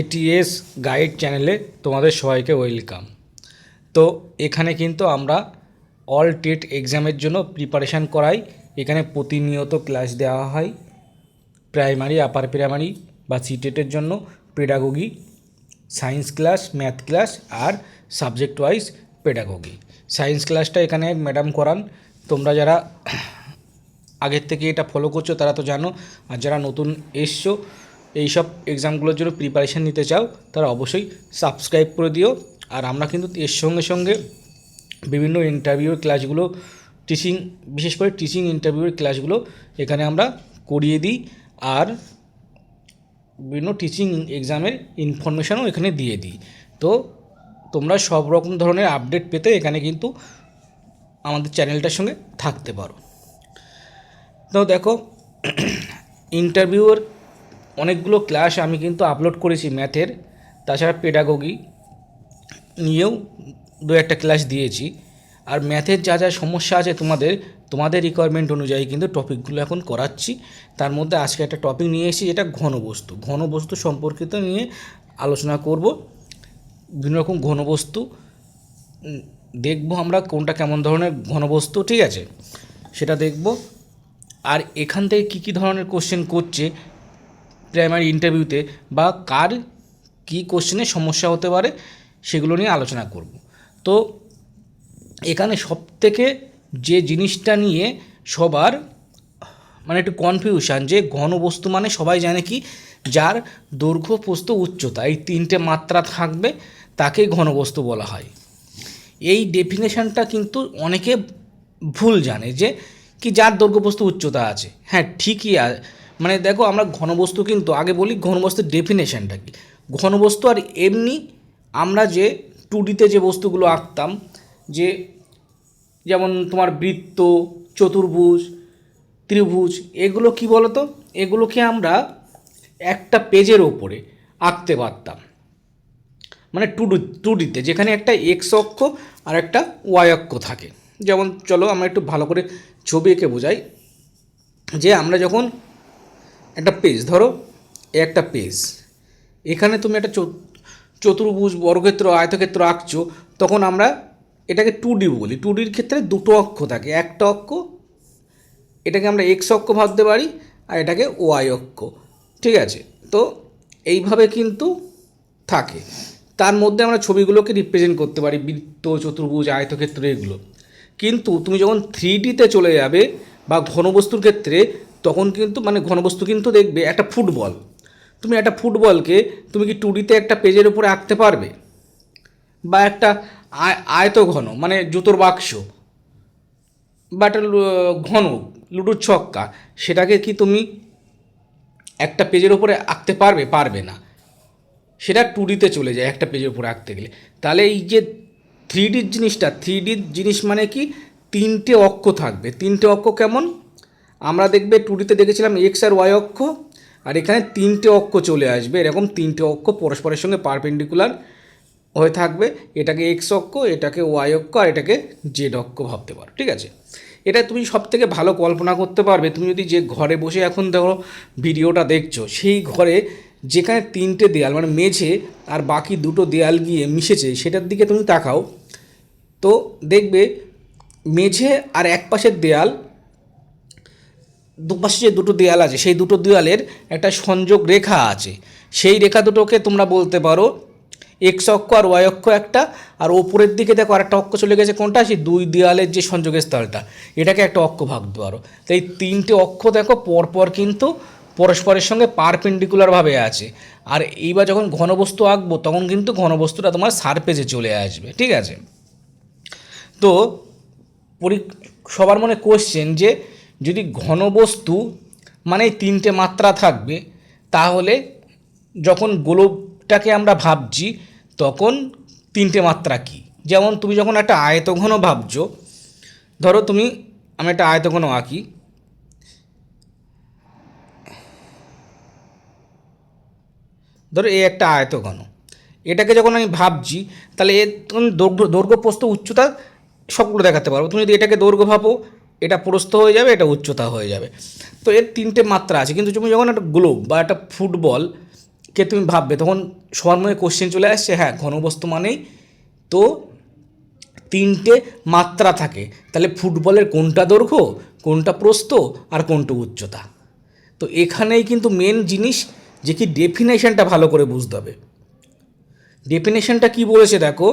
ATS guide চ্যানেলে তোমাদের সবাইকে ওয়েলকাম তো এখানে কিন্তু আমরা অল টেট এক্সামের জন্য প্রিপারেশান করাই। এখানে প্রতিনিয়ত ক্লাস দেওয়া হয়। প্রাইমারি আপার প্রাইমারি বা সিটেটের জন্য pedagogy science class math class আর সাবজেক্ট ওয়াইজ পেডাগোগি সায়েন্স ক্লাসটা এখানে ম্যাডাম করান। তোমরা যারা আগের থেকে এটা ফলো করছ তারা তো জানো। আর যারা নতুন এসছো এইসব এক্সামগুলোর জন্য প্রিপারেশান নিতে চাও, তারা অবশ্যই সাবস্ক্রাইব করে দিও। আর আমরা কিন্তু এর সঙ্গে সঙ্গে বিভিন্ন ইন্টারভিউর ক্লাসগুলো টিচিং বিশেষ করে টিচিং ইন্টারভিউর ক্লাসগুলো এখানে আমরা করিয়ে দিই। আর বিভিন্ন টিচিং এক্সামের ইনফরমেশানও এখানে দিয়ে দিই। তো তোমরা সব রকম ধরনের আপডেট পেতে এখানে কিন্তু আমাদের চ্যানেলটার সঙ্গে থাকতে পারো। তো দেখো ইন্টারভিউর অনেকগুলো ক্লাস আমি কিন্তু আপলোড করেছি ম্যাথের তাছাড়া পেডাগোগি নিয়েও দু একটা ক্লাস দিয়েছি। আর ম্যাথের যা যা সমস্যা আছে তোমাদের তোমাদের রিকোয়ারমেন্ট অনুযায়ী কিন্তু টপিকগুলো এখন করাচ্ছি। তার মধ্যে আজকে একটা টপিক নিয়ে এসেছি, যেটা ঘনবস্তু ঘনবস্তু সম্পর্কিত নিয়ে আলোচনা করব। বিভিন্ন রকম ঘনবস্তু দেখব আমরা কোনটা কেমন ধরনের ঘনবস্তু ঠিক আছে? সেটা দেখব। আর এখান থেকে কী কী ধরনের কোশ্চেন করছে প্রাইমারি ইন্টারভিউতে বা কার কী কোশ্চেনে সমস্যা হতে পারে, সেগুলো নিয়ে আলোচনা করব। তো এখানে সবথেকে যে জিনিসটা নিয়ে সবার মানে একটু কনফিউশান যে ঘনবস্তু মানে সবাই জানে কি, যার দৈর্ঘ্য, প্রস্থ, উচ্চতা এই তিনটে মাত্রা থাকবে, তাকেই ঘনবস্তু বলা হয়। এই ডেফিনেশনটা কিন্তু অনেকে ভুল জানে যে কি যার দৈর্ঘ্য, প্রস্থ, উচ্চতা আছে। হ্যাঁ ঠিকই মানে দেখো আমরা ঘনবস্তু কিন্তু আগে বলি ঘনবস্তুর ডেফিনেশনটা কি? ঘনবস্তু আর এমনি আমরা যে টু ডিতে যে বস্তুগুলো আঁকতাম, যে যেমন তোমার বৃত্ত, চতুর্ভুজ, ত্রিভুজ, এগুলো কি বলতো? এগুলোকে আমরা একটা পেজের ওপরে আঁকতে পারতাম। মানে টু ডি টু ডিতে যেখানে একটা এক্স অক্ষ আর একটা ওয়াই অক্ষ থাকে। যেমন চলো আমরা একটু ভালো করে ছবি এঁকে বোঝাই। যে আমরা যখন একটা পেজ ধরো এ একটা পেজ এখানে তুমি একটা চত- চতুর্ভুজ, বর্গক্ষেত্র, আয়তক্ষেত্র আঁকছো, তখন আমরা এটাকে টু ডি বলি। টু ডির ক্ষেত্রে দুটো অক্ষ থাকে, একটা অক্ষ, এটাকে আমরা এক্স অক্ষ ভাবতে পারি, আর এটাকে ওয়াই অক্ষ, ঠিক আছে? তো এইভাবে কিন্তু থাকে। তার মধ্যে আমরা ছবিগুলোকে রিপ্রেজেন্ট করতে পারি, বৃত্ত, চতুর্ভুজ, আয়তক্ষেত্র, এগুলো। কিন্তু তুমি যখন থ্রি ডিতে চলে যাবে, বা ঘনবস্তুর ক্ষেত্রে তখন কিন্তু মানে ঘনবস্তু কিন্তু দেখবে একটা ফুটবল। তুমি একটা ফুটবলকে, তুমি কি টু ডিতে একটা পেজের উপরে আঁকতে পারবে? বা একটা আয় আয়ত ঘন মানে জুতোর বাক্স, বা একটা ঘন লুডোর ছক্কা, সেটাকে কি তুমি একটা পেজের উপরে আঁকতে পারবে পারবে না। সেটা টু ডিতে চলে যায় একটা পেজের উপরে আঁকতে গেলে। তাহলে এই যে থ্রি ডির জিনিসটা থ্রি ডির জিনিস মানে কি? তিনটে অক্ষ থাকবে। তিনটে অক্ষ কেমন? আমরা দেখবে টু ডিতে দেখেছিলাম এক্স আর ওয়াই অক্ষ, আর এখানে তিনটে অক্ষ চলে আসবে, এরকম তিনটে অক্ষ পরস্পরের সঙ্গে পারপেন্ডিকুলার হয়ে থাকবে। এটাকে এক্স অক্ষ, এটাকে ওয়াই অক্ষ, আর এটাকে জেড অক্ষ ভাবতে পারো, ঠিক আছে? এটা তুমি সব থেকে ভালো কল্পনা করতে পারবে। তুমি যদি যে ঘরে বসে এখন দেখো ভিডিওটা দেখছ, সেই ঘরে যেখানে তিনটে দেয়াল মানে মেঝে আর বাকি দুটো দেয়াল গিয়ে মিশেছে, সেটার দিকে তুমি তাকাও। তো দেখবে মেঝে আর এক পাশের দেয়াল দুপাশে যে দুটো দেয়াল আছে, সেই দুটো দেয়ালের একটা সংযোগ রেখা আছে। সেই রেখা দুটোকে তোমরা বলতে পারো এক্স অক্ষ আর ওয়াই অক্ষ একটা, আর ওপরের দিকে দেখো আরেকটা অক্ষ চলে গেছে কোনটা? সেই দুই দেয়ালের যে সংযোগের স্থলটা। এটাকে একটা অক্ষ ভাবতে পারো তো এই তিনটে অক্ষ দেখো পরপর কিন্তু পরস্পরের সঙ্গে পারপেন্ডিকুলারভাবে আছে। আর এইবার যখন ঘনবস্তু আঁকবো, তখন কিন্তু ঘনবস্তুটা তোমার সারপেজে চলে আসবে, ঠিক আছে? তো পরি, সবার মনে কোশ্চেন যে যদি ঘনবস্তু মানে তিনটে মাত্রা থাকবে, তাহলে যখন গোলকটাকে আমরা ভাবছি, তখন তিনটে মাত্রা কি? যেমন তুমি যখন একটা আয়তঘন ভাবছ, ধরো তুমি, আমি একটা আয়তঘন আঁকি। ধরো এই একটা আয়তঘন। এটাকে যখন আমি ভাবছি, তাহলে এর দৈর্ঘ্য দৈর্ঘ্য, প্রস্থ, উচ্চতা সবগুলো দেখাতে পারব। তুমি যদি এটাকে দৈর্ঘ্য ভাবো এটা প্রস্থ হয়ে যাবে, এটা উচ্চতা হয়ে যাবে। তো এর তিনটে মাত্রা আছে। কিন্তু তুমি যখন একটা গ্লোব বা একটা ফুটবল কে তুমি ভাববে, তখন সবার মনে কোশ্চেন চলে আসছে হ্যাঁ ঘনবস্তু মানেই তো তিনটে মাত্রা থাকে। তাহলে ফুটবলের কোনটা দৈর্ঘ্য, কোনটা প্রস্থ আর কোনটা উচ্চতা? তো এখানেই কিন্তু মেন জিনিস যে কি ডেফিনেশনটা ভালো করে বুঝতে হবে। ডেফিনেশনটা কি বলেছে দেখো?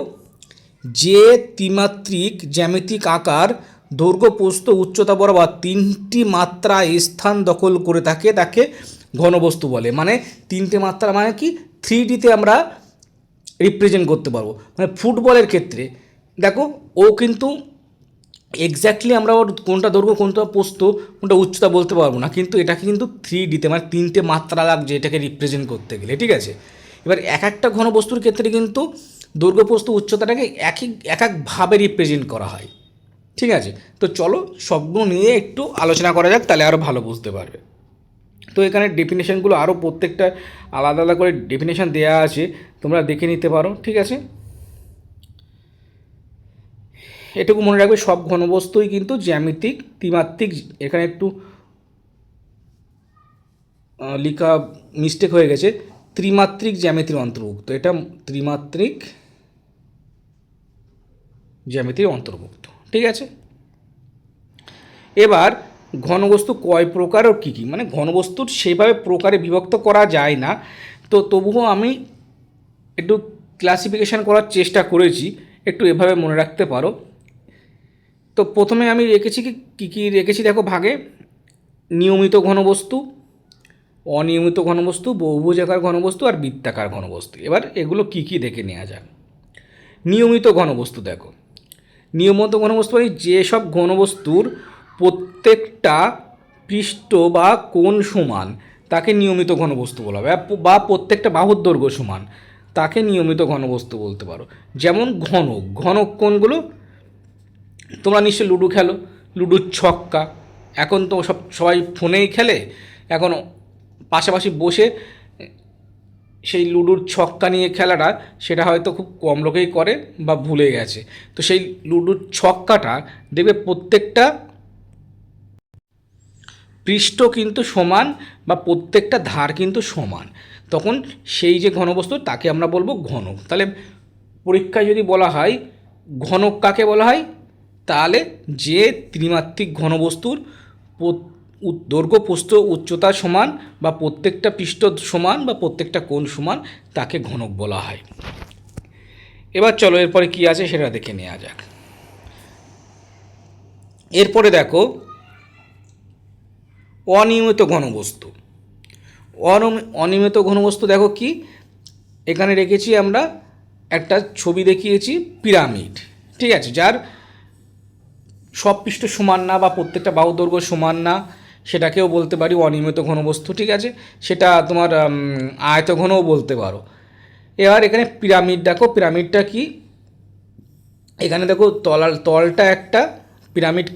যে ত্রিমাত্রিক জ্যামিতিক আকার দৈর্ঘ্য প্রস্থ উচ্চতা বরাবর তিনটি মাত্রা স্থান দখল করে থাকে, তাকে ঘনবস্তু বলে। মানে তিনটে মাত্রা মানে কি? থ্রি ডিতে আমরা রিপ্রেজেন্ট করতে পারব। মানে ফুটবলের ক্ষেত্রে, দেখো, ও কিন্তু এক্স্যাক্টলি আমরা ওর কোনটা দৈর্ঘ্য, কোনটা পোস্ত, কোনটা উচ্চতা বলতে পারব না, কিন্তু এটাকে কিন্তু থ্রি ডিতে মানে তিনটে মাত্রা লাগছে এটাকে রিপ্রেজেন্ট করতে গেলে, ঠিক আছে? এবার এক একটা ঘনবস্তুর ক্ষেত্রে কিন্তু দৈর্ঘ্য পোস্ত উচ্চতাটাকে এক একভাবে রিপ্রেজেন্ট করা হয়। ঠিক আছে? তো চলো সবগুলো নিয়ে একটু আলোচনা করা যাক, তাহলে আরও ভালো বুঝতে পারবে। তো এখানে ডেফিনেশানগুলো আরও প্রত্যেকটা আলাদা আলাদা করে ডেফিনেশান দেওয়া আছে, তোমরা দেখে নিতে পারো, ঠিক আছে? এটুকু মনে রাখবে, সব ঘনবস্তুই কিন্তু জ্যামিতিক, ত্রিমাত্রিক, এখানে একটু লেখা মিস্টেক হয়ে গেছে, ত্রিমাত্রিক জ্যামিতির অন্তর্ভুক্ত। এটা ত্রিমাত্রিক জ্যামিতির অন্তর্ভুক্ত। ঠিক আছে? এবার ঘনবস্তু কয় প্রকার ও কী কী? মানে ঘনবস্তুর সেভাবে প্রকারে বিভক্ত করা যায় না। তো তবুও আমি একটু ক্লাসিফিকেশান করার চেষ্টা করেছি। একটু এভাবে মনে রাখতে পারো। তো প্রথমে আমি রেখেছি কি, কী কী রেখেছি দেখো ভাগে? নিয়মিত ঘনবস্তু, অনিয়মিত ঘনবস্তু, বহুভুজাকার ঘনবস্তু আর বৃত্তাকার ঘনবস্তু। এবার এগুলো কী কী দেখে নেওয়া যাক? নিয়মিত ঘনবস্তু দেখো। নিয়মিত ঘনবস্তু মানে যেসব ঘনবস্তুর প্রত্যেকটা পৃষ্ঠ বা কোণ সমান, তাকে নিয়মিত ঘনবস্তু বলা হবে বা প্রত্যেকটা বাহুর দৈর্ঘ্য সমান, তাকে নিয়মিত ঘনবস্তু বলতে পারো। যেমন ঘনক ঘনক কোনগুলো তোমরা নিশ্চয়ই লুডো খেলো, লুডোর ছক্কা, এখন তো সব, সবাই ফোনেই খেলে, এখন পাশাপাশি বসে সেই লুডোর ছক্কা নিয়ে খেলাটা সেটা হয়তো খুব কম লোকেই করে বা ভুলে গেছে। তো সেই লুডোর ছক্কাটা দেখবে প্রত্যেকটা পৃষ্ঠ কিন্তু সমান বা প্রত্যেকটা ধার কিন্তু সমান। তখন সেই যে ঘনবস্তু তাকে আমরা বলব ঘনক তাহলে পরীক্ষায় যদি বলা হয় ঘনক কাকে বলা হয়? তাহলে যে ত্রিমাত্রিক ঘনবস্তুর প্রত- উ- দৈর্ঘ্য, প্রস্থ, উচ্চতা সমান বা প্রত্যেকটা পৃষ্ঠ সমান বা প্রত্যেকটা কোণ সমান তাকে ঘনক বলা হয়। এবার চলো, এরপরে কি আছে সেটা দেখে নেওয়া যাক। এরপরে দেখো, অনিয়মিত ঘনবস্তু। অনিয়মিত ঘনবস্তু দেখো কি? এখানে রেখেছি আমরা একটা ছবি দেখিয়েছি, পিরামিড। ঠিক আছে, যার সব পৃষ্ঠ সমান না বা প্রত্যেকটা বাহু দৈর্ঘ্য সমান না। সেটাকেও বলতে পারি অনিয়মিত ঘনবস্তু ঠিক আছে? সেটা তোমার উম, আয়তঘনও বলতে পারো। এবার এখানে পিরামিড দেখো পিরামিডটা কি? এখানে দেখো তলাল তলটা একটা পিরামিড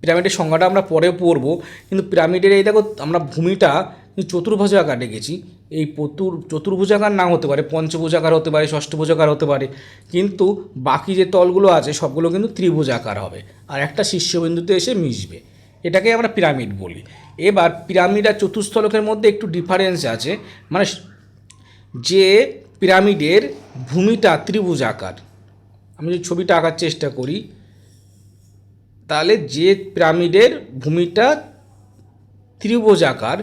পিরামিডের সংজ্ঞাটা আমরা পরে পড়ব। কিন্তু পিরামিডের এই দেখো আমরা ভূমিটা চতুর্ভুজ চতুর্ভুজাকার রেখেছি। এই পতুর চতুর্ভুজাকার না হতে পারে পঞ্চভুজাকার হতে পারে ষষ্ঠভুজাকার হতে পারে। কিন্তু বাকি যে তলগুলো আছে সবগুলো কিন্তু ত্রিভুজাকার হবে। আর একটা শীর্ষবিন্দুতে এসে মিশবে। এটাকে আমরা পিরামিড বলি। এবার পিরামিড আর চতুস্থলকের মধ্যে একটু ডিফারেন্স আছে। মানে যে পিরামিডের ভূমিটা ত্রিভুজ আকার আমি যদি ছবিটা আঁকার চেষ্টা করি, তাহলে যে পিরামিডের ভূমিটা ত্রিভুজ আকার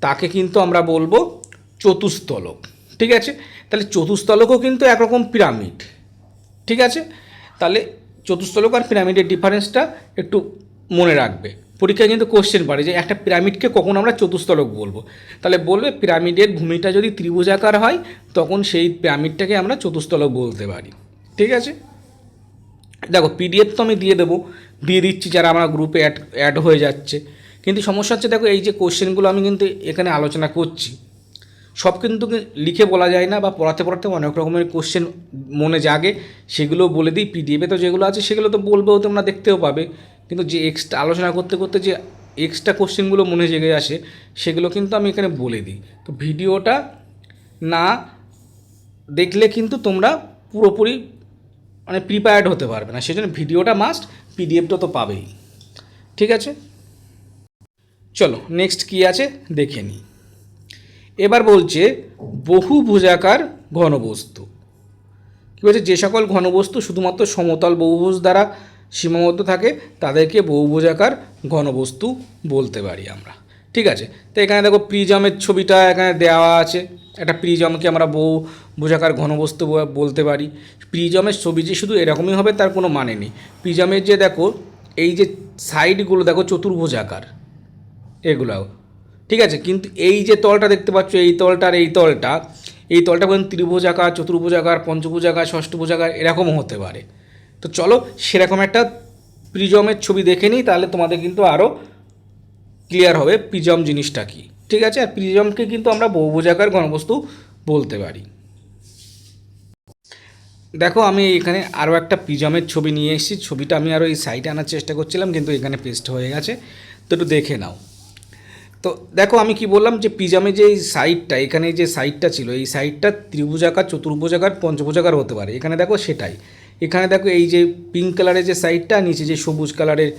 তাকে কিন্তু আমরা বলব চতুস্তলক ঠিক আছে? তাহলে চতুস্তলকও কিন্তু একরকম পিরামিড। ঠিক আছে? তাহলে চতুস্তলক আর পিরামিডের ডিফারেন্সটা একটু মনে রাখবে। পরীক্ষায় কিন্তু কোশ্চেন পারে যে একটা পিরামিডকে কখন আমরা চতুস্তলক বলব? তাহলে বলবে পিরামিডের ভূমিটা যদি ত্রিভুজাকার হয়, তখন সেই পিরামিডটাকে আমরা চতুস্তলক বলতে পারি। ঠিক আছে? দেখো পিডিএফ তো আমি দিয়ে দেবো, দিয়ে দিচ্ছি যারা আমার গ্রুপে অ্যাড অ্যাড হয়ে যাচ্ছে। কিন্তু সমস্যা হচ্ছে, দেখো, এই যে কোশ্চেনগুলো আমি কিন্তু এখানে আলোচনা করছি, সব কিন্তু লিখে বলা যায় না বা পড়াতে পড়াতে অনেক রকমের কোশ্চেন মনে জাগে, সেগুলো বলে দিই। পিডিএফে তো যেগুলো আছে, সেগুলো তো বলবেও তোমরা দেখতেও পাবে। কিন্তু যে এক্সট্রা আলোচনা করতে করতে যে এক্সট্রা কোশ্চেনগুলো মনে জেগে আসে, সেগুলো কিন্তু আমি এখানে বলে দিই। তো ভিডিওটা না দেখলে কিন্তু তোমরা পুরোপুরি মানে প্রিপেয়ার্ড হতে পারবে না। সেজন্য ভিডিওটা মাস্ট পিডিএফটা তো পাবেই। ঠিক আছে? চলো নেক্সট কি আছে দেখে নিই। এবার বলছে, বহু ভুজাকার ঘনবস্তু। কী বলছে? যে সকল ঘনবস্তু শুধুমাত্র সমতল বহুভুজ দ্বারা সীমাবদ্ধ থাকে, তাদেরকে বহুভুজাকার ঘনবস্তু বলতে পারি আমরা। ঠিক আছে? তো এখানে দেখো প্রিজমের ছবিটা এখানে দেওয়া আছে। একটা প্রিজমকে আমরা বহু ভুজাকার ঘনবস্তু বলতে পারি। প্রিজমের ছবি যে শুধু এরকমই হবে, তার কোনো মানে নেই। প্রিজমের যে দেখো, এই যে সাইডগুলো দেখো চতুর্ভুজাকার, এগুলাও। ঠিক আছে? কিন্তু এই যে তলটা দেখতে পাচ্ছ, এই তলটার এই তলটা এই তলটা পর্যন্ত ত্রিভুজাকার, চতুর্ভুজাকার, পঞ্চভুজাকার, ষষ্ঠভুজাকার এরকমও হতে পারে। তো চলো সেরকম একটা প্রিজমের ছবি দেখে নিই, তাহলে তোমাদের কিন্তু আরও ক্লিয়ার হবে প্রিজম জিনিসটা কি। ঠিক আছে? আর প্রিজমকে কিন্তু আমরা বহুভুজাকার ঘনবস্তু বলতে পারি। দেখো, আমি এখানে আরও একটা প্রিজমের ছবি নিয়ে এসেছি। ছবিটা আমি আরও এই সাইডে আনার চেষ্টা করছিলাম, কিন্তু এখানে পেস্ট হয়ে গেছে। তো একটু দেখে নাও। তো দেখো, আমি কি বললাম যে পিজামে যে এই সাইডটা এখানে যে সাইডটা ছিল, এই সাইডটা ত্রিভুজাকার, চতুর্ভুজাকার, পঞ্চভুজাকার হতে পারে। এখানে দেখো সেটাই। এখানে দেখো এই যে পিঙ্ক কালারের যে সাইডটা নিচে যে সবুজ কালারের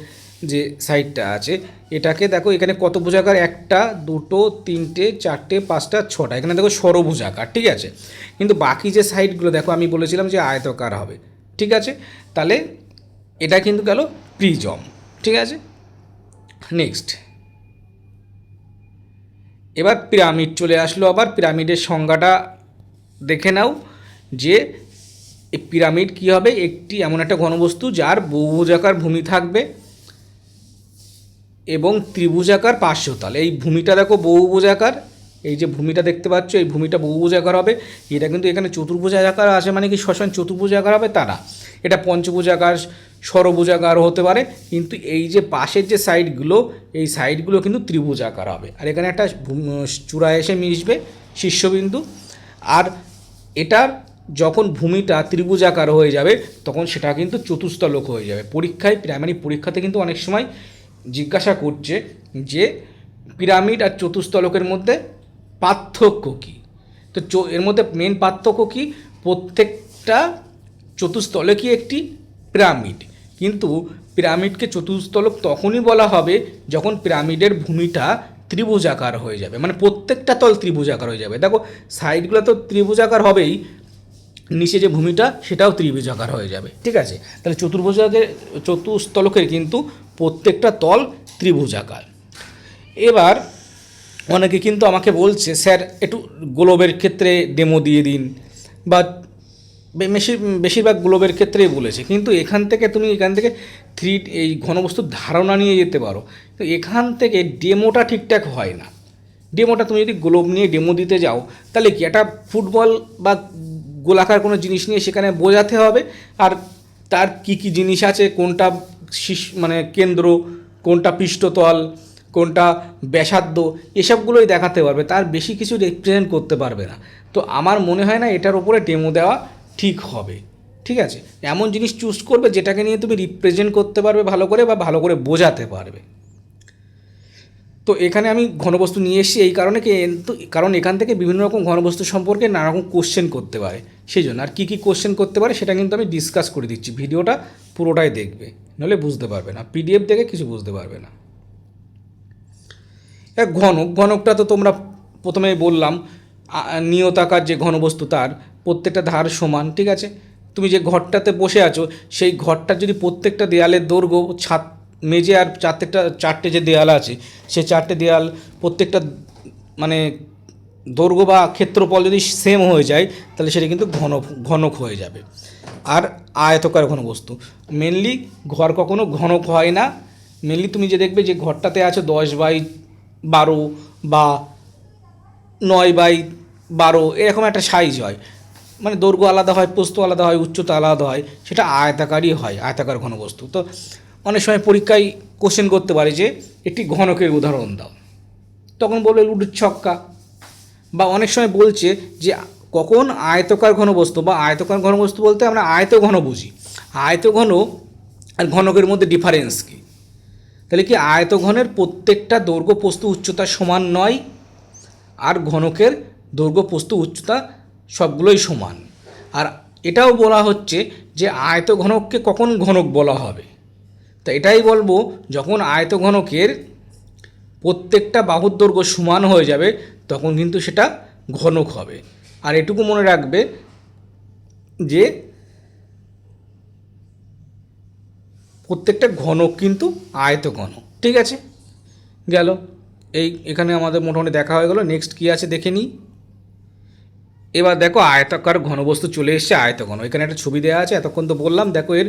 যে সাইডটা আছে, এটাকে দেখো এখানে কত ভুজাকার? একটা, দুটো, তিনটে, চারটে, পাঁচটা, ছটা। এখানে দেখো ষড়ভুজাকার, ঠিক আছে? কিন্তু বাকি যে সাইডগুলো দেখো আমি বলেছিলাম যে আয়তকার হবে, ঠিক আছে? তাহলে এটা কিন্তু গেল প্রিজম ঠিক আছে? নেক্সট এবার পিরামিড চলে আসলো আবার পিরামিডের সংজ্ঞাটা দেখে নাও যে এই পিরামিড কী হবে? একটি এমন একটা ঘনবস্তু যার বহুভুজাকার ভূমি থাকবে এবং ত্রিভুজাকার পার্শ্বতল। এই ভূমিটা দেখো বহুভুজাকার। এই যে ভূমিটা দেখতে পাচ্ছ, এই ভূমিটা বহুভুজাকার হবে। এটা কিন্তু এখানে চতুর্ভুজাকার আছে মানে কি? শ্মশান চতুর্ভুজাকার হবে তা না এটা পঞ্চভুজাকার, ষড়ভুজাকার হতে পারে। কিন্তু এই যে পাশের যে সাইডগুলো, এই সাইডগুলো কিন্তু ত্রিভুজাকার হবে। আর এখানে একটা চূড়ায় এসে মিশবে শীর্ষবিন্দু আর এটার যখন ভূমিটা ত্রিভুজাকার হয়ে যাবে, তখন সেটা কিন্তু চতুস্তলক হয়ে যাবে। পরীক্ষায় প্রাইমারি পরীক্ষাতে কিন্তু অনেক সময় জিজ্ঞাসা করছে যে পিরামিড আর চতুস্তলকের মধ্যে পার্থক্য কী? তো এর মধ্যে মেন পার্থক্য কী? প্রত্যেকটা চতুস্তলকই একটি পিরামিড কিন্তু পিরামিডকে চতুস্তলক তখনই বলা হবে যখন পিরামিডের ভূমিটা ত্রিভুজাকার হয়ে যাবে। মানে প্রত্যেকটা তল ত্রিভুজাকার হয়ে যাবে। দেখো সাইডগুলো তো ত্রিভুজাকার হবেই নিচে যে ভূমিটা, সেটাও ত্রিভুজাকার হয়ে যাবে। ঠিক আছে? তাহলে চতুর্ভুজাকের চতুস্তলকের কিন্তু প্রত্যেকটা তল ত্রিভুজাকার। এবার অনেকে কিন্তু আমাকে বলছে, স্যার, একটু গ্লোবের ক্ষেত্রে ডেমো দিয়ে দিন। বা বে- বেশি, বেশিরভাগ গ্লোবের ক্ষেত্রেই বলেছে। কিন্তু এখান থেকে তুমি এখান থেকে থ্রি, এই ঘনবস্তুর ধারণা নিয়ে যেতে পারো। তো এখান থেকে ডেমোটা ঠিকঠাক হয় না। ডেমোটা তুমি যদি গ্লোব নিয়ে ডেমো দিতে যাও, তাহলে কি একটা ফুটবল বা গোলাকার কোনো জিনিস নিয়ে সেখানে বোঝাতে হবে। আর তার কি কি জিনিস আছে? কোনটা মানে কেন্দ্র, কোনটা পৃষ্ঠতল, কোনটা ব্যাসার্ধ, এসবগুলোই দেখাতে পারবে। তার বেশি কিছু রিপ্রেজেন্ট করতে পারবে না। তো আমার মনে হয় না এটার ওপরে ডেমো দেওয়া ঠিক হবে। ঠিক আছে? এমন জিনিস চুজ করবে যেটাকে নিয়ে তুমি রিপ্রেজেন্ট করতে পারবে ভালো করে বা ভালো করে বোঝাতে পারবে। তো এখানে আমি ঘনবস্তু নিয়ে এসেছি এই কারণে কারণ এখান থেকে বিভিন্ন রকম ঘনবস্তু সম্পর্কে নানা রকম কোশ্চেন করতে পারে। সেই জন্য আর কী কী কোশ্চেন করতে পারে সেটা কিন্তু আমি ডিসকাস করে দিচ্ছি। ভিডিওটা পুরোটাই দেখবে নাহলে বুঝতে পারবে না। পিডিএফ দেখে কিছু বুঝতে পারবে না। এক ঘনক, ঘনকটা তো তোমরা প্রথমে বললাম নিয়তাকার যে ঘনবস্তু তার, প্রত্যেকটা ধার সমান, ঠিক আছে? তুমি যে ঘরটাতে বসে আছো, সেই ঘরটার যদি প্রত্যেকটা দেয়ালের দৈর্ঘ্য ছাদ মেঝে আর চারটেটা, চারটে যে দেয়াল আছে সেই চারটে দেয়াল প্রত্যেকটা মানে দৈর্ঘ্য বা ক্ষেত্রফল যদি সেম হয়ে যায়, তাহলে সেটা কিন্তু ঘন, ঘনক হয়ে যাবে। আর আয়তকার ঘনবস্তু মেনলি ঘর কখনো ঘনক হয় না। মেনলি তুমি যে দেখবে যে ঘরটাতে আছে দশ বাই বারো বা নয় বাই বারো, এরকম একটা সাইজ হয়। মানে দৈর্ঘ্য আলাদা হয় পোস্ত আলাদা হয়, উচ্চতা আলাদা হয়, সেটা আয়তাকারই হয়, আয়তাকার ঘনবস্তু তো অনেক সময় পরীক্ষায় কোশ্চেন করতে পারে যে, একটি ঘনকের উদাহরণ দাও। তখন বলবে লুডুর ছক্কা। বা অনেক সময় বলছে যে কখন আয়তকার ঘনবস্তু বা আয়তকার ঘনবস্তু বলতে আমরা আয়ত ঘন বুঝি। আয়ত ঘন আর ঘনকের মধ্যে ডিফারেন্স কী? তাহলে কি আয়ত ঘনের প্রত্যেকটা দৈর্ঘ্য প্রস্তু উচ্চতা সমান নয়? আর ঘনকের দৈর্ঘ্য প্রস্তু উচ্চতা সবগুলোই সমান। আর এটাও বলা হচ্ছে যে আয়ত ঘনককে কখন ঘনক বলা হবে? তা এটাই বলব, যখন আয়তঘনকের প্রত্যেকটা বাহুর দৈর্ঘ্য সমান হয়ে যাবে, তখন কিন্তু সেটা ঘনক হবে। আর এটুকু মনে রাখবে যে প্রত্যেকটা ঘনক কিন্তু আয়ত আয়তঘন ঠিক আছে? গেল। এই এখানে আমাদের মোটামুটি দেখা হয়ে গেল। নেক্সট কী আছে দেখে নিই। এবার দেখো আয়তাকার ঘনবস্তু চলে এসছে আয়তঘন এখানে একটা ছবি দেওয়া আছে, এতক্ষণ তো বললাম। দেখো এর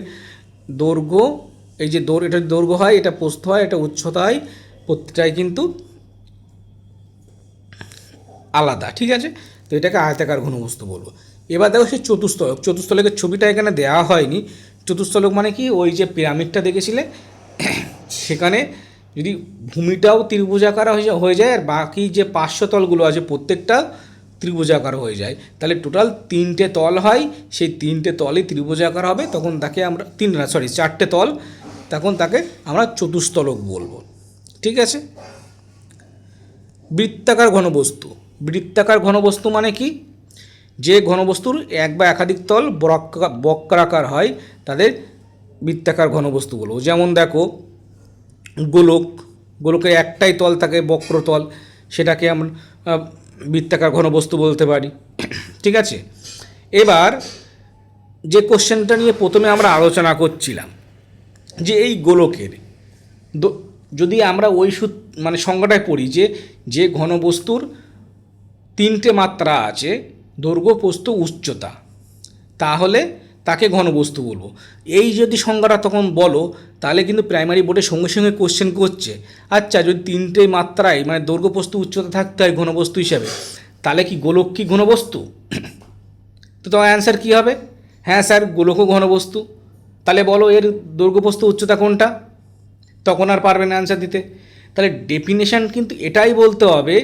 দৈর্ঘ্য, এই যে দৌড় এটা দৈর্ঘ্য হয়, এটা প্রস্থ হয়, এটা উচ্চতা হয় প্রত্যেকটাই কিন্তু আলাদা, ঠিক আছে? তো এটাকে আয়তাকার ঘনবস্তু বলব। এবার দেখো সে চতুস্তলক, চতুস্তলকের ছবিটা এখানে দেওয়া হয়নি। চতুস্তলক মানে কি? ওই যে পিরামিডটা দেখেছিলে? সেখানে যদি ভূমিটাও ত্রিভুজাকার হয়ে যায় আর বাকি যে পাঁচশো তলগুলো আছে, প্রত্যেকটা ত্রিভুজাকার হয়ে যায়। তাহলে টোটাল তিনটে তল হয়। সেই তিনটে তলই ত্রিভুজাকার হবে। তখন তাকে আমরা তিন না সরি, চারটে তল, তখন তাকে আমরা চতুস্তলক বলব। ঠিক আছে? বৃত্তাকার ঘনবস্তু। বৃত্তাকার ঘনবস্তু মানে কি? যে ঘনবস্তুর এক বা একাধিক তল বক্রা- বক্রাকার হয়, তাদের বৃত্তাকার ঘনবস্তু বলব যেমন দেখো, গোলক, গোলকের একটাই তল থাকে, বক্রতল, সেটাকে আমরা বৃত্তাকার ঘনবস্তু বলতে পারি। ঠিক আছে? এবার যে কোশ্চেনটা নিয়ে প্রথমে আমরা আলোচনা করছিলাম, যে এই গোলকের যদি আমরা ওই সূত মানে সংজ্ঞাটায় পড়ি যে যে ঘনবস্তুর তিনটে মাত্রা আছে, দৈর্ঘ্য, প্রস্থ, উচ্চতা, তাহলে তাকে ঘনবস্তু বলব। এই যদি সংজ্ঞাটা তখন বলো, তাহলে কিন্তু প্রাইমারি বোর্ডের সঙ্গে সঙ্গে কোশ্চেন করছে। আচ্ছা যদি তিনটে মাত্রায় মানে দৈর্ঘ্য উচ্চতা থাকতে হয় ঘনবস্তু হিসাবে, তাহলে কি গোলক কি ঘনবস্তু তো তোমার অ্যান্সার কী হবে? হ্যাঁ স্যার গোলকও ঘনবস্তু তাহলে বলো এর দৈর্ঘ্য, প্রস্থ, উচ্চতা কোনটা? তখন আর পারবে না অ্যান্সার দিতে। তাহলে ডেফিনেশান কিন্তু এটাই বলতে হবে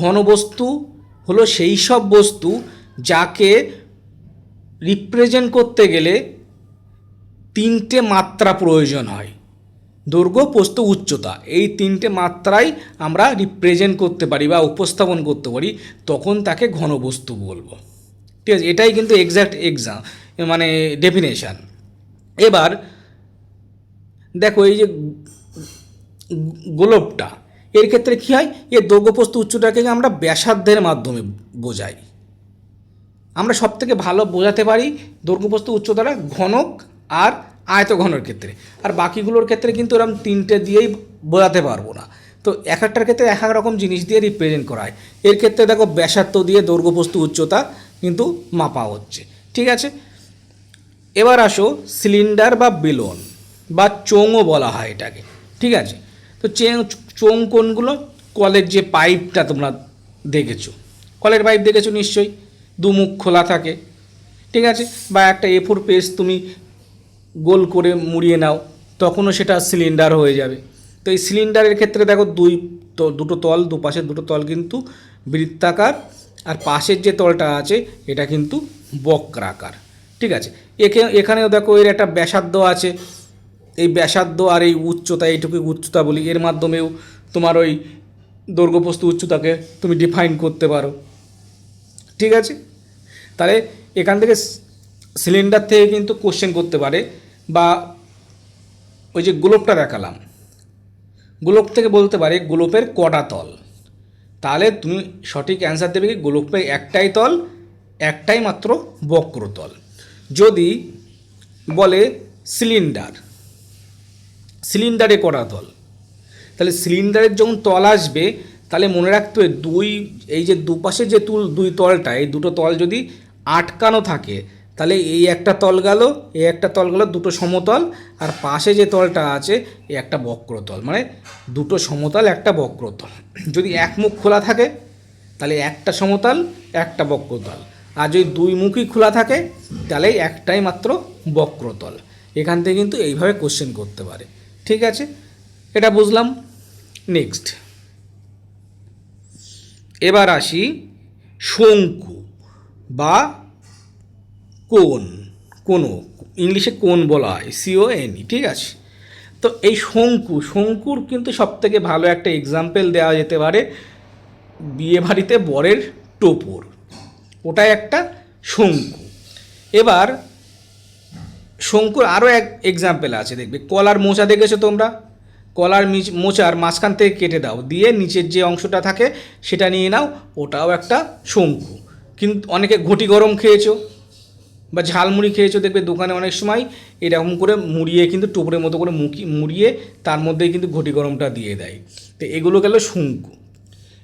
ঘনবস্তু হলো সেই সব বস্তু যাকে রিপ্রেজেন্ট করতে গেলে তিনটে মাত্রা প্রয়োজন হয়। দৈর্ঘ্য, প্রস্থ, উচ্চতা, এই তিনটে মাত্রাই আমরা রিপ্রেজেন্ট করতে পারি বা উপস্থাপন করতে পারি, তখন তাকে ঘনবস্তু বলব। ঠিক আছে, এটাই কিন্তু এক্স্যাক্ট এক্সাম মানে ডেফিনেশান এবার দেখো এই যে গোলপটা, এর ক্ষেত্রে কী হয়? এর দৈর্ঘ্যপ্রস্থ উচ্চটাকে আমরা ব্যাসার্ধের মাধ্যমে বোঝাই। আমরা সব থেকে ভালো বোঝাতে পারি দৈর্ঘ্যপ্রস্থ উচ্চতাটা ঘনক আর আয়ত আয়তঘনের ক্ষেত্রে। আর বাকিগুলোর ক্ষেত্রে কিন্তু এরকম তিনটে দিয়েই বোঝাতে পারব না। তো এক একটার ক্ষেত্রে এক এক রকম জিনিস দিয়ে রিপ্রেজেন্ট করা হয়। এর ক্ষেত্রে দেখো ব্যাসার্থ দিয়ে দৈর্ঘ্যপ্রস্থ উচ্চতা কিন্তু মাপা হচ্ছে। ঠিক আছে? এবার আসো সিলিন্ডার বা বেলুন। বা চোঙও বলা হয় এটাকে, ঠিক আছে? তো চে- চোঙ কোনগুলো? কলের যে পাইপটা তোমরা দেখেছ। কলের পাইপ দেখেছ নিশ্চয়ই? দু মুখ খোলা থাকে, ঠিক আছে? বা একটা এ ফোর তুমি গোল করে মুড়িয়ে নাও, তখনও সেটা সিলিন্ডার হয়ে যাবে। তো এই সিলিন্ডারের ক্ষেত্রে দেখো দুই তো দুটো তল, দুপাশের দুটো তল কিন্তু বৃত্তাকার, আর পাশের যে তলটা আছে, এটা কিন্তু বক্রাকার, ঠিক আছে? একে এখানেও দেখো এর একটা ব্যাসার্ধ আছে এই ব্যাসার্ধ আর এই উচ্চতা, এইটুকু উচ্চতা বলি, এর মাধ্যমেও তোমার ওই দৈর্ঘ্যপ্রস্থ উচ্চতাকে তুমি ডিফাইন করতে পারো। ঠিক আছে? তাহলে এখান থেকে সিলিন্ডার থেকে কিন্তু কোশ্চেন করতে পারে, বা ওই যে গোলপটা দেখালাম। গোলপ থেকে বলতে পারে গোলপের কটা তল। তাহলে তুমি সঠিক অ্যান্সার দেবে কি গোলপের একটাই তল, একটাই মাত্র বক্রতল। যদি বলে সিলিন্ডার সিলিন্ডারে করা তল তাহলে সিলিন্ডারের যখন তল আসবে, তাহলে মনে রাখতে হবে দুই, এই যে দুপাশে যে তুল, দুই তলটা, এই দুটো তল যদি আটকানো থাকে, তাহলে এই একটা তল গেল, এই একটা তল গেল, দুটো সমতল, আর পাশে যে তলটা আছে, এই একটা বক্রতল মানে দুটো সমতল, একটা বক্রতল। যদি এক মুখ খোলা থাকে, তাহলে একটা সমতল, একটা বক্রতল। আর যদি দুই মুখই খোলা থাকে, তাহলে একটাই মাত্র বক্রতল। এখান থেকে কিন্তু এইভাবে কোশ্চেন করতে পারে। ঠিক আছে? এটা বুঝলাম। নেক্সট এবার আসি শঙ্কু বা কোন, কোনো, ইংলিশে কোন বলা হয়? সিও এনই ঠিক আছে? তো এই শঙ্কু, শঙ্কুর কিন্তু সবথেকে ভালো একটা এক্সাম্পল দেওয়া যেতে পারে বিয়ে বাড়িতে বরের টোপর। ওটাই একটা শঙ্কু। এবার শঙ্কুর আরও এক এক্সাম্পল আছে, দেখবে। কলার মোচা দেখেছ তোমরা? কলার মিচ- মোচার মাঝখান থেকে কেটে দাও। দিয়ে নিচের যে অংশটা থাকে, সেটা নিয়ে নাও। ওটাও একটা শঙ্কু। কিন্তু অনেকে ঘটি গরম খেয়েছো বা ঝালমুড়ি খেয়েছো, দেখবে দোকানে অনেক সময় এরকম করে মুড়িয়ে কিন্তু টোপরের মতো করে মুখি, মুড়িয়ে তার মধ্যেই কিন্তু ঘটি গরমটা দিয়ে দেয়। তো এগুলো গেল শঙ্কু।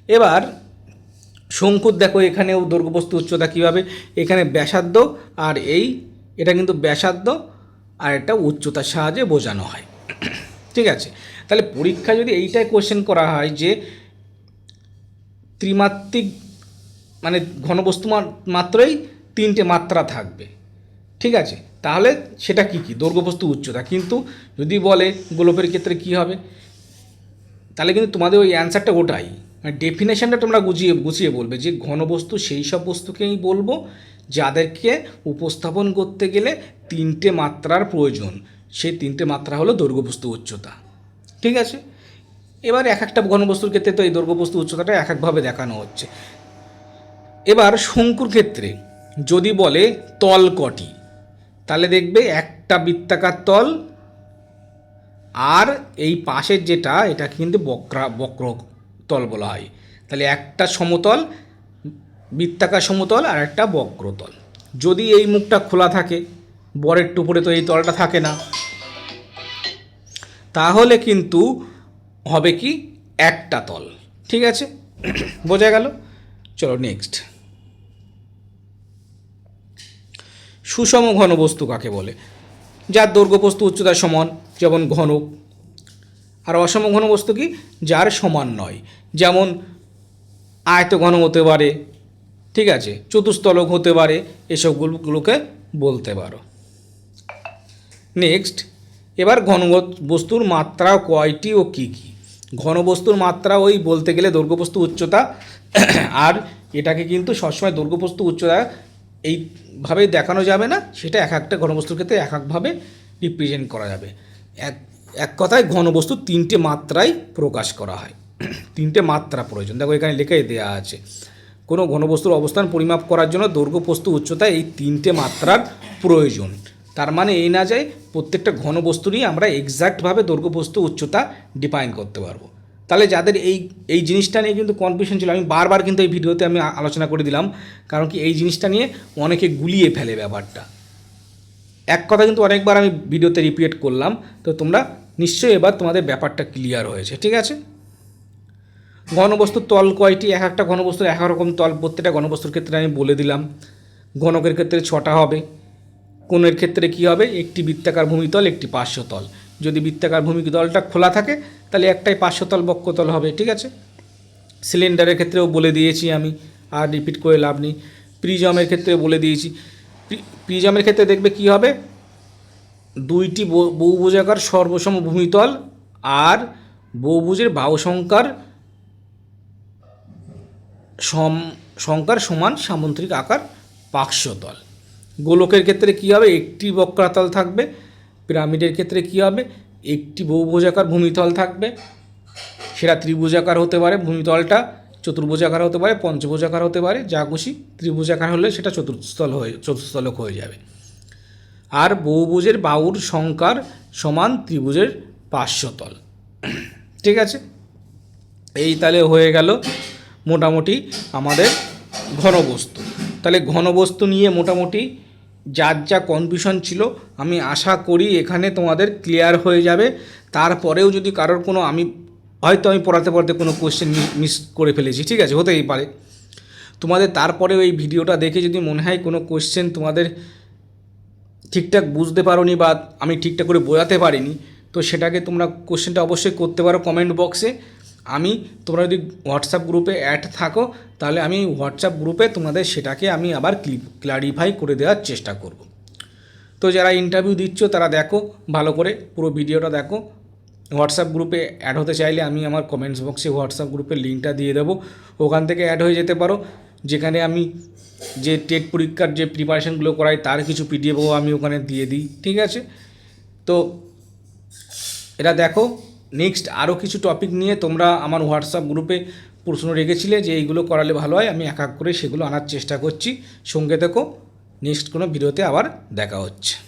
এবার শঙ্কুর দেখো, এখানেও দৈর্ঘ্যবস্তু উচ্চতা কীভাবে? এখানে ব্যাসার্ধ আর এই এটা কিন্তু ব্যাসার্ধ আর এটা উচ্চতার সাহায্যে বোঝানো হয়। ঠিক আছে? তাহলে পরীক্ষায় যদি এইটাই কোশ্চেন করা হয় যে ত্রিমাত্রিক মানে ঘনবস্তু মাত্রই তিনটে মাত্রা থাকবে। ঠিক আছে? তাহলে সেটা কি কি? দৈর্ঘ্যবস্তু উচ্চতা। কিন্তু যদি বলে গোলপের ক্ষেত্রে কি হবে? তাহলে কিন্তু তোমাদের ওই অ্যান্সারটা ওটাই। মানে ডেফিনেশনটা তোমরা গুছিয়ে গুছিয়ে বলবে যে ঘনবস্তু সেই সব বস্তুকেই বলব। যাদেরকে উপস্থাপন করতে গেলে তিনটে মাত্রার প্রয়োজন। সেই তিনটে মাত্রা হলো দৈর্ঘ্যবস্তু উচ্চতা। ঠিক আছে? এবার এক একটা ঘনবস্তুর ক্ষেত্রে তো এই দৈর্ঘ্যবস্তু উচ্চতাটা এক একভাবে দেখানো হচ্ছে। এবার শঙ্কুর ক্ষেত্রে যদি বলে তল কটি, তাহলে দেখবে একটা বৃত্তাকার তল আর এই পাশের যেটা, এটা কিন্তু বক্রা বক্র তল বলা হয়। তাহলে একটা সমতল বৃত্তাকার সমতল আর একটা বক্রতল। যদি এই মুখটা খোলা থাকে, বরের টুপুরে তো এই তলটা থাকে না। তাহলে কিন্তু হবে কি একটা তল। ঠিক আছে? বোঝা গেল? চলো নেক্সট সুষম ঘনবস্তু কাকে বলে? যার দৈর্ঘ্যবস্তু উচ্চতার সমান, যেমন ঘনক আর অসম ঘনবস্তু কি? যার সমান নয়। যেমন আয়ত ঘন হতে পারে ঠিক আছে চতুস্তলক হতে পারে, এসবগুলোকে বলতে পারো। নেক্সট এবার ঘন বস্তুর মাত্রা কয়টি ও কী কী? ঘনবস্তুর মাত্রা ওই বলতে গেলে দৈর্ঘ্যবস্তু উচ্চতা, আর এটাকে কিন্তু সবসময় দৈর্ঘ্যবস্তু উচ্চতা এইভাবে দেখানো যাবে না, সেটা এক একটা ঘনবস্তুর ক্ষেত্রে এক একভাবে রিপ্রেজেন্ট করা যাবে। এক এক কথায় ঘনবস্তু তিনটে মাত্রায় প্রকাশ করা হয়। তিনটে মাত্রা প্রয়োজন। দেখো এখানে লেখাই দেওয়া আছে। কোনো ঘনবস্তুর অবস্থান পরিমাপ করার জন্য দৈর্ঘ্য বস্তু উচ্চতা এই তিনটে মাত্রার প্রয়োজন। তার মানে এই না যায় প্রত্যেকটা ঘনবস্তুরই আমরা এক্স্যাক্টভাবে দৈর্ঘ্য বস্তু উচ্চতা ডিফাইন করতে পারব। তাহলে যাদের এই এই জিনিসটা নিয়ে কিন্তু কনফিউশন ছিল, আমি বারবার কিন্তু এই ভিডিওতে আমি আলোচনা করে দিলাম, কারণ কি এই জিনিসটা নিয়ে অনেকে গুলিয়ে ফেলে ব্যাপারটা। এক কথা কিন্তু অনেকবার আমি ভিডিওতে রিপিট করলাম, তো তোমরা নিশ্চয়ই এবার তোমাদের ব্যাপারটা ক্লিয়ার হয়েছে, ঠিক আছে? ঘনবস্তুর তল কয়টি? এক একটা ঘনবস্তুর এক রকম তল। প্রত্যেকটা ঘনবস্তুর ক্ষেত্রে আমি বলে দিলাম, ঘনকের ক্ষেত্রে ছটা হবে। কোণের ক্ষেত্রে কি হবে? একটি বৃত্তাকার ভূমিতল, একটি পার্শ্বতল। যদি বৃত্তাকার ভূমিতলটা খোলা থাকে, তাহলে একটাই পার্শ্বতল বক্ষতল হবে, ঠিক আছে? সিলিন্ডারের ক্ষেত্রেও বলে দিয়েছি আমি, আর রিপিট করে লাভ নেই। প্রিজমের ক্ষেত্রে বলে দিয়েছি। প্রিজমের ক্ষেত্রে দেখবে কি হবে? দুইটি বহুভুজাকার সর্বসম ভূমিতল আর বহুভুজের বাহু সংখ্যার সম, সংখ্যার সমান সামুদ্রিক আকার পার্শ্বতল। গোলকের ক্ষেত্রে কী হবে? একটি বক্রাতল থাকবে। পিরামিডের ক্ষেত্রে কী হবে? একটি বহুভুজাকার ভূমিতল থাকবে। সেটা ত্রিভুজাকার হতে পারে ভূমিতলটা, চতুর্ভুজাকার হতে পারে, পঞ্চভুজাকার হতে পারে, যা খুশি। ত্রিভুজাকার হলে সেটা চতুর্থস্থল হয়ে, চতুর্স্থলক হয়ে যাবে। আর বহুভুজের বাহুর সংখ্যার সমান ত্রিভুজের পার্শ্বতল। ঠিক আছে? এই তাহলে হয়ে গেল মোটামুটি আমাদের ঘনবস্তু। তাহলে ঘনবস্তু নিয়ে মোটামুটি যার যা কনফিউশন ছিল, আমি আশা করি এখানে তোমাদের ক্লিয়ার হয়ে যাবে। তারপরেও যদি কারোর কোনো, আমি, হয়তো আমি পড়াতে পড়াতে কোনো কোশ্চেন মিস করে ফেলেছি, ঠিক আছে? হতেই পারে। তোমাদের তারপরেও এই ভিডিওটা দেখে যদি মনে হয় কোনো কোয়েশ্চেন তোমাদের ঠিকঠাক বুঝতে পারোনি বা আমি ঠিকঠাক করে বোঝাতে পারিনি, তো সেটাকে তোমরা কোশ্চেনটা অবশ্যই করতে পারো কমেন্ট বক্সে আমি তোমরা যদি হোয়াটসঅ্যাপ গ্রুপে অ্যাড থাকো, তাহলে আমি হোয়াটসঅ্যাপ গ্রুপে তোমাদের সেটাকে আমি আবার ক্লারিফাই করে দেওয়ার চেষ্টা করব। তো যারা ইন্টারভিউ দিচ্ছ, তারা দেখো, ভালো করে পুরো ভিডিওটা দেখো। হোয়াটসঅ্যাপ গ্রুপে অ্যাড হতে চাইলে আমি আমার কমেন্টস বক্সে হোয়াটসঅ্যাপ গ্রুপের লিঙ্কটা দিয়ে দেবো। ওখান থেকে অ্যাড হয়ে যেতে পারো। যেখানে আমি যে টেট পরীক্ষার যে প্রিপারেশনগুলো করাই, তার কিছু পিডিএফও আমি ওখানে দিয়ে দিই, ঠিক আছে? তো এটা দেখো নেক্সট আরও কিছু টপিক নিয়ে তোমরা আমার হোয়াটসঅ্যাপ গ্রুপে প্রশ্ন রেখেছিলে যে এইগুলো করালে ভালো হয়, আমি এক এক করে সেগুলো আনার চেষ্টা করছি। সঙ্গে দেখো নেক্সট কোনো ভিডিওতে আবার দেখা হচ্ছে।